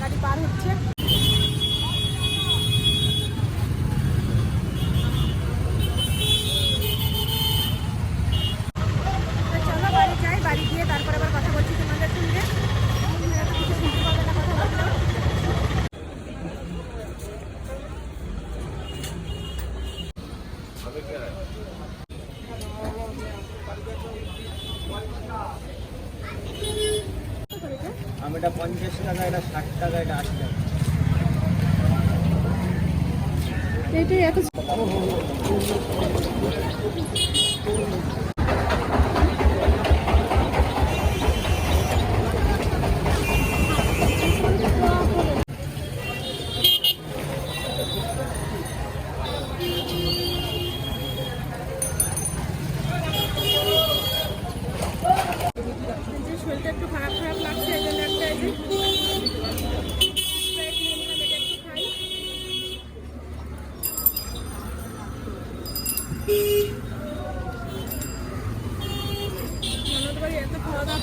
গাড়ি পার হচ্ছে। আমি এটা পঞ্চাশ টাকা এটা ষাট টাকা এটা আশি টাকা। এইটাই এত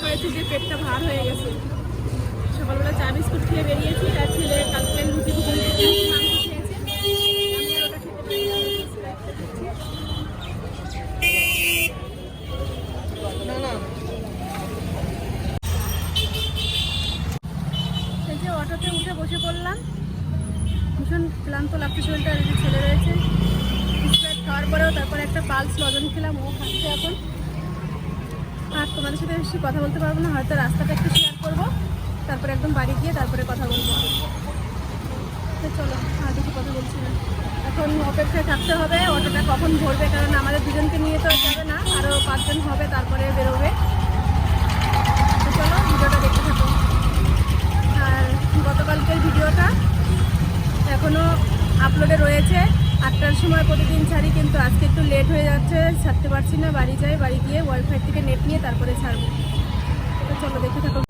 করেছি যে পেটটা ভার হয়ে গেছে। সকালবেলা চা বিস্কুট খেয়ে বেরিয়েছি আর ছেলে কালকে লুচি অটোতে উঠে বসে পড়লাম। ভীষণ ক্লান্ত ছেলে রয়েছে। খাওয়ার পরেও তারপরে একটা পালস লজন খেলাম, ও খাচ্ছে এখন। আর তোমাদের সাথে বেশি কথা বলতে পারব না, হয়তো রাস্তাটা একটু শেয়ার করব। তারপরে একদম বাড়ি গিয়ে তারপরে কথা বলব। চলো, আর বেশি কথা বলছি না। এখন অপেক্ষায় থাকতে হবে, অটোটা কখন ভরবে কারণ আমাদের দুজনকে নিয়ে তো যাবে না আরও পাঁচজন হবে, তারপরে বেরোবে। তো চলো, ভিডিওটা দেখতে থাকো। আর গতকালকের ভিডিওটা এখনও আপলোডে রয়েছে। আটটার সময় প্রতিদিন ছাড়ি, কিন্তু আজকে একটু লেট হয়ে যাচ্ছে, ছাড়তে পারছি না, বাড়ি যাই, বাড়ি গিয়ে ওয়াইফাই থেকে নেট নিয়ে তারপরে ছাড়বো। চলো দেখে থাকো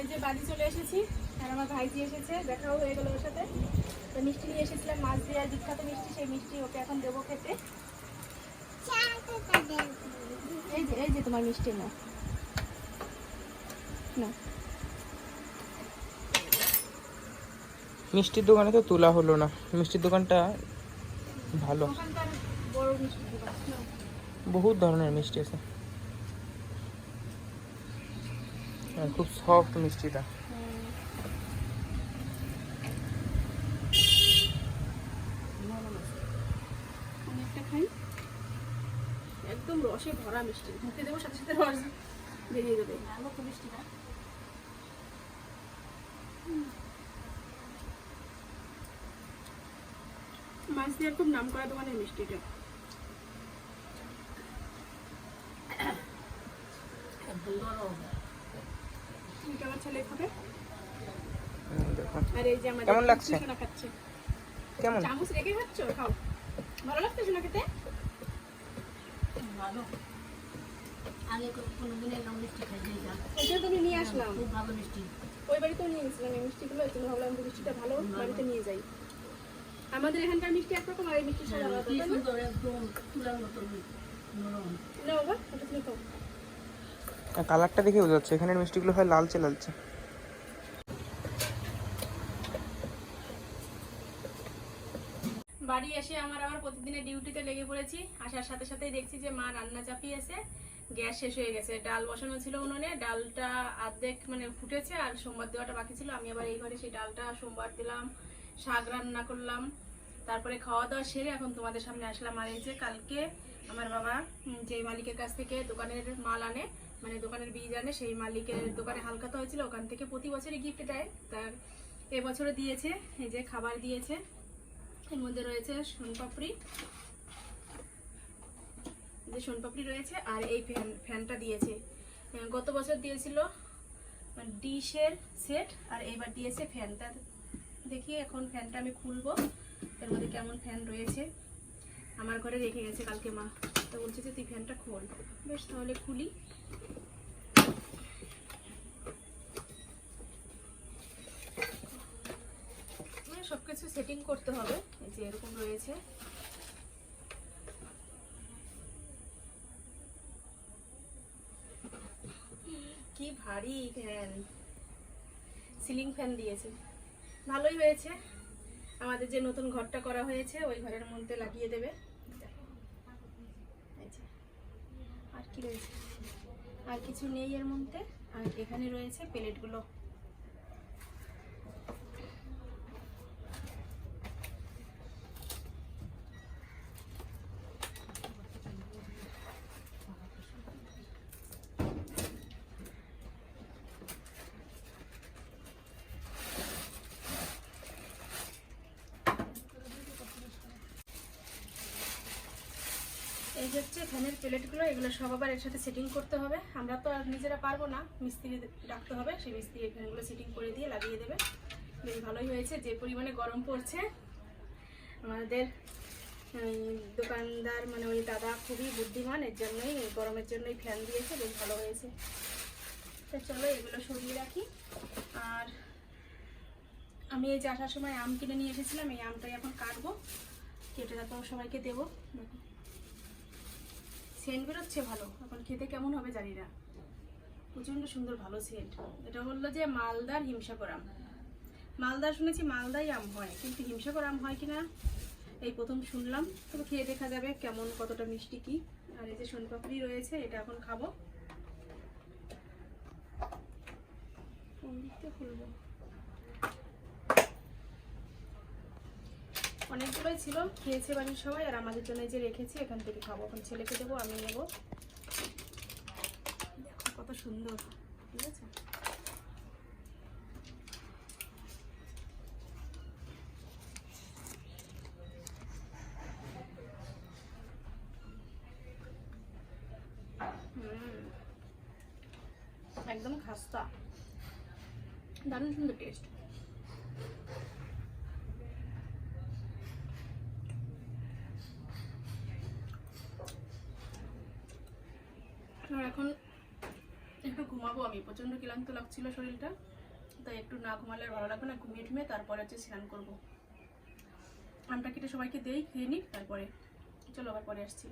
এই যে বাড়ি চলে এসেছি আর আমার ভাইজি এসেছে দেখাও হয়ে গেল ওর সাথে তো মিষ্টি নিয়ে এসেছিলাম মাছ দেওয়ার বিখ্যাত মিষ্টি সেই মিষ্টি ওকে এখন দেবো খেতে এই যে এই যে তোমার মিষ্টি না না মিষ্টির দোকানে তো তোলা হলো না। মিষ্টির দোকানটা ভালো। বহুত ধরনের মিষ্টি আছে। আর খুব সফট মিষ্টিটা। একদম রসে ভরা মিষ্টি। মুখে দেবো সাথে সাথে রস বেরিয়ে যাবে। তো মিষ্টিটা। মাছ খুব নাম করা দোকানের মিষ্টিটা আমার ছেলে খাবে। আর এই যে আমাদের কেমন লাগছে? সোনা খাচ্ছে। কেমন? চামচ রেখে খাচ্ছ? খাও। ভালো লাগছে সোনা খেতে? ভালো। আগে কোনোদিন এরকম মিষ্টি তুমি নিয়ে আসলাম। খুব ভালো মিষ্টি। ওই বাড়িতেও নিয়ে গেছিলাম। এই মিষ্টিগুলো এই জন্য ভাবলাম মিষ্টিটা ভালো। বাড়িতে নিয়ে যাই। আমাদের এখানকার মিষ্টি একরকম আর এই মিষ্টি সব আলাদা কি সুন্দর একদম তুলার মতো নরম না বাবা ওটা তুমি খাও কালারটা দেখে বোঝা যাচ্ছে এখানের মিষ্টিগুলো হয় লালচে লালচে। বাড়ি এসে আমার আবার প্রতিদিনের ডিউটিতে লেগে পড়েছি। আসার সাথে সাথেই দেখছি যে মা রান্না চাপিয়েছে গ্যাস শেষ হয়ে গেছে। ডাল বসানো ছিল উনুনে ডালটা অর্ধেক মানে ফুটেছে আর সোমবার দেওয়াটা বাকি ছিল। আমি আবার এই ঘরে সেই ডালটা সোমবার দিলাম। শাক রান্না করলাম। তারপরে খাওয়া দাওয়া সেরে এখন তোমাদের সামনে আসলাম। আর এই যে কালকে আমার বাবা যে মালিকের কাছ থেকে দোকানের মাল আনে মানে দোকানের বীজ আনে, সেই মালিকের দোকানে হালকাতা হয়েছিল, ওখান থেকে প্রতি বছরই গিফট দেয়। তার এবছরে দিয়েছে, এই যে খাবার দিয়েছে। এর মধ্যে রয়েছে সোনপাপড়ি। যে সোনপাপড়ি রয়েছে আর এই ফ্যান, ফ্যানটা দিয়েছে। গত বছর দিয়েছিল ডিশের সেট, আর এইবার দিয়েছে ফ্যানটা। দেখি এখন ফ্যানটা আমি খুলবো। এর মধ্যে কেমন ফ্যান রয়েছে। আমার ঘরে রেখে গেছে কালকে মা। তো বলছে যে, তুই ফ্যানটা খোল। বেশ, তাহলে খুলি। মানে সবকিছু সেটিং করতে হবে। যে এরকম রয়েছে। কি ভারী ফ্যান। সিলিং ফ্যান দিয়েছে। ভালোই হয়েছে। আমাদের যে নতুন ঘরটা করা হয়েছে, ওই ঘরের মধ্যে লাগিয়ে দেবে। আর কি রয়েছে? আর কিছু নেই এর মধ্যে। আর এখানে রয়েছে প্লেটগুলো। এই হচ্ছে ফ্যানের প্লেটগুলো এগুলো সব আবার একসাথে সেটিং করতে হবে। আমরা তো আর নিজেরা পারব না। মিস্ত্রি ডাকতে হবে, সেই মিস্ত্রি ফ্যানগুলো সেটিং করে দিয়ে লাগিয়ে দেবে। বেশ ভালোই হয়েছে, যে পরিমাণে গরম পড়ছে। আমাদের দোকানদার মানে ওই দাদা খুবই বুদ্ধিমান, এর জন্যই, গরমের জন্যই ফ্যান দিয়েছে, বেশ ভালো হয়েছে। তো চলো এগুলো সরিয়ে রাখি। আর আমি এই যে আসার সময় আম কিনে নিয়ে এসেছিলাম, এই আমটাই এখন কাটবো। কেটে তারপর সবাইকে দেবো। দেখো সেন্ট বেরোচ্ছে ভালো। এখন খেতে কেমন হবে জানি না। প্রচণ্ড সুন্দর ভালো সেন্ট এটা বলল যে মালদার হিমসাগর আম। মালদার শুনেছি মালদাই আম হয়, কিন্তু হিমসাগর আম হয় কিনা, এই প্রথম শুনলাম। তবে খেয়ে দেখা যাবে কেমন, কতটা মিষ্টি কি। আর এই যে রয়েছে, এটা এখন খাব। খুলবো? অনেকগুলোই ছিল, খেয়েছে বাড়ির সবাই, আর আমাদের জন্য যে রেখেছি, এখান থেকে খাব। এখন ছেলেকে দেবো, আমি নেব। দেখো কত সুন্দর, ঠিক আছে। একদম খাস্তা। দারুণ সুন্দর টেস্ট আর এখন একটু ঘুমাবো আমি প্রচণ্ড ক্লান্ত লাগছিল শরীরটা, তাই একটু না ঘুমালে ভালো লাগবে না, ঘুমিয়ে ঠুমিয়ে তারপরে হচ্ছে স্নান করব। আমটা কেটে সবাইকে দেই, খেয়ে নিই তারপরে চলো আবার পরে আসছি।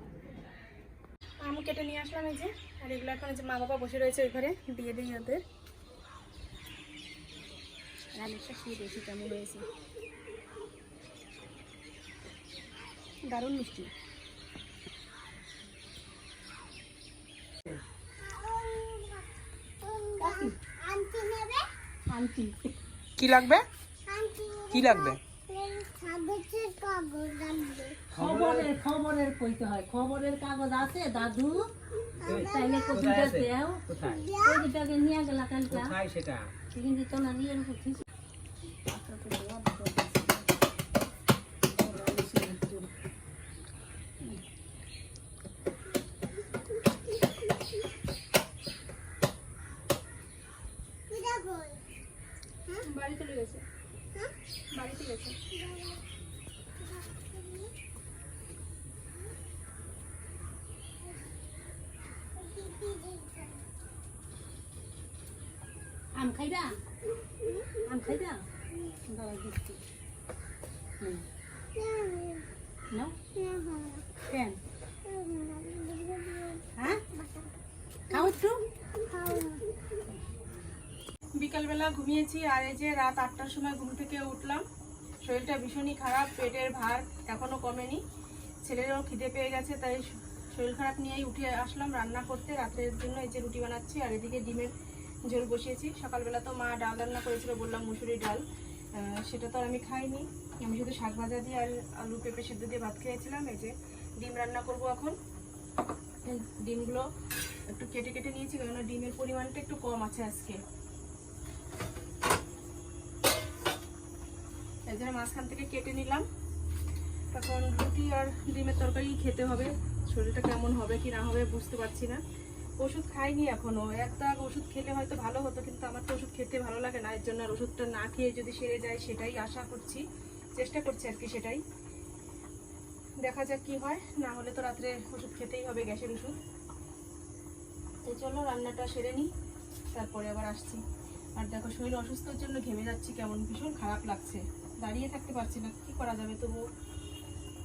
আম কেটে নিয়ে আসলাম এই যে, আর এগুলো এখন যে মা বাবা বসে রয়েছে ওই ঘরে, দিয়ে দিই ওদের। রান্নাটা খেয়ে দেখি কেমন হয়েছে। দারুণ মিষ্টি। কি লাগবে? কি লাগবে? খবরের খবরের কইতে হয়। খবরের কাগজ আছে দাদু। তাইলে দেও। কোথায়? নিয়ে গেলা কালকা। কোথায় সেটা? কিন্তু তো না নিয়ে কিরা কই বাড়ি চলে গেছে বাড়িতে গেছে আম খাইবা? আম খাইবা? দাঁড়া দিচ্ছি হ্যাঁ? বিকালবেলা ঘুমিয়েছি আর এই যে রাত আটটার সময় ঘুম থেকে উঠলাম। শরীরটা ভীষণই খারাপ, পেটের ভার এখনও কমেনি। ছেলেরও খিদে পেয়ে গেছে, তাই শরীর খারাপ নিয়েই উঠে আসলাম রান্না করতে। রাতের জন্য এই যে রুটি বানাচ্ছি আর এদিকে ডিমের ঝোল বসিয়েছি। সকালবেলা তো মা ডাল রান্না করেছিল, বললাম মুসুরি ডাল। সেটা তো আর আমি খাইনি। আমি শুধু শাক ভাজা দিয়ে আর আলু পেঁপে সেদ্ধ দিয়ে ভাত খেয়েছিলাম। এই যে ডিম রান্না করব এখন। ডিমগুলো একটু কেটে কেটে নিয়েছি, কেননা ডিমের পরিমাণটা একটু কম আছে আজকে। জন্য মাঝখান থেকে কেটে নিলাম। তখন রুটি আর ডিমের তরকারি খেতে হবে। শরীরটা কেমন হবে কি না হবে বুঝতে পারছি না। ওষুধ খাইনি এখনও। একটা ওষুধ খেলে হয়তো ভালো হতো, কিন্তু আমার তো ওষুধ খেতে ভালো লাগে না, এর জন্য আর ওষুধটা না খেয়ে যদি সেরে যায় সেটাই আশা করছি, চেষ্টা করছি আর কি সেটাই। দেখা যাক কি হয়, না হলে তো রাত্রে ওষুধ খেতেই হবে গ্যাসের ওষুধ। তো চলো রান্নাটা সেরে নিই, তারপরে আবার আসছি। আর দেখো শরীর অসুস্থর জন্য ঘেমে যাচ্ছি কেমন, ভীষণ খারাপ লাগছে। দাঁড়িয়ে থাকতে পারছি না, কি করা যাবে তবু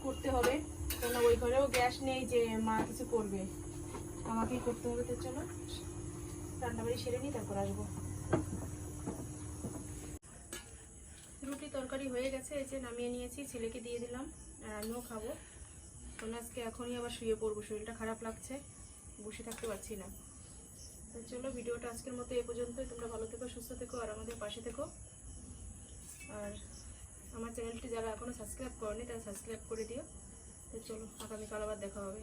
করতে হবে। কেন ওই ঘরেও গ্যাস নেই যে মা কিছু করবে। আমাকেই করতে হবে, তো চলো। রান্নাবাড়ি সেরে নিই, তারপর আসব। রুটি তরকারি হয়ে গেছে, এই যে নামিয়ে নিয়েছি, ছেলেকে দিয়ে দিলাম, আর আমিও খাব। কারণ আজকে এখনই আবার শুয়ে পড়ব, শরীরটা খারাপ লাগছে, বসে থাকতে পারছি না। তো চলো, ভিডিওটা আজকের মতো এ পর্যন্তই। তোমরা ভালো থেকো, সুস্থ থেকো, আর আমাদের পাশে থেকো। আর আমার চ্যানেলটি যারা এখনও সাবস্ক্রাইব করেনি, তারা সাবস্ক্রাইব করে দিও। তো চলো, আগামীকাল আবার দেখা হবে।